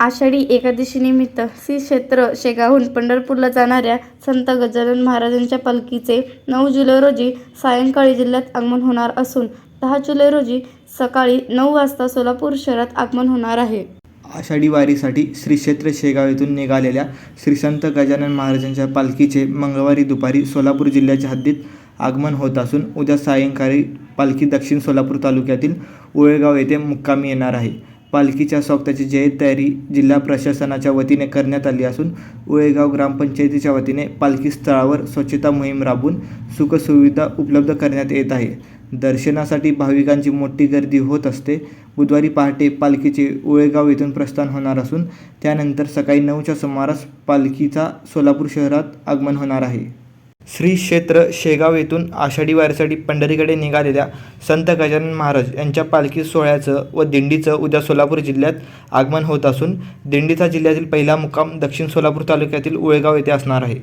आषाढी एकादशीनिमित्त श्री क्षेत्र शेगावहून पंढरपूरला जाणाऱ्या संत गजानन महाराजांच्या पालखीचे नऊ जुलै रोजी सायंकाळी जिल्ह्यात आगमन होणार असून दहा जुलै रोजी सकाळी नऊ वाजता सोलापूर शहरात आगमन होणार आहे. आषाढी वारीसाठी श्री क्षेत्र शेगाव येथून निघालेल्या श्री संत गजानन महाराजांच्या पालखीचे मंगळवारी दुपारी सोलापूर जिल्ह्याच्या हद्दीत आगमन होत असून उद्या सायंकाळी पालखी दक्षिण सोलापूर तालुक्यातील उळेगाव येथे मुक्कामी येणार आहे. पालखीच्या स्वागताची जय्यत तयारी जिल्हा प्रशासनाच्या वतीने करण्यात आली असून उळेगाव ग्रामपंचायतीच्या वतीने पालखी स्थळावर स्वच्छता मोहीम राबवून सुखसुविधा उपलब्ध करण्यात येत आहे. दर्शनासाठी भाविकांची मोठी गर्दी होत असते. बुधवारी पहाटे पालखीचे उळेगाव येथून प्रस्थान होणार असून त्यानंतर सकाळी नऊच्या सुमारास पालखीचा सोलापूर शहरात आगमन होणार आहे. श्री क्षेत्र शेगाव येथून आषाढी वारीसाठी पंढरीकडे निघालेल्या संत गजानन महाराज यांच्या पालखी सोहळ्याचं व दिंडीचं उद्या सोलापूर जिल्ह्यात आगमन होत असून दिंडीचा जिल्ह्यातील पहिला मुक्काम दक्षिण सोलापूर तालुक्यातील उळेगाव येथे असणार आहे.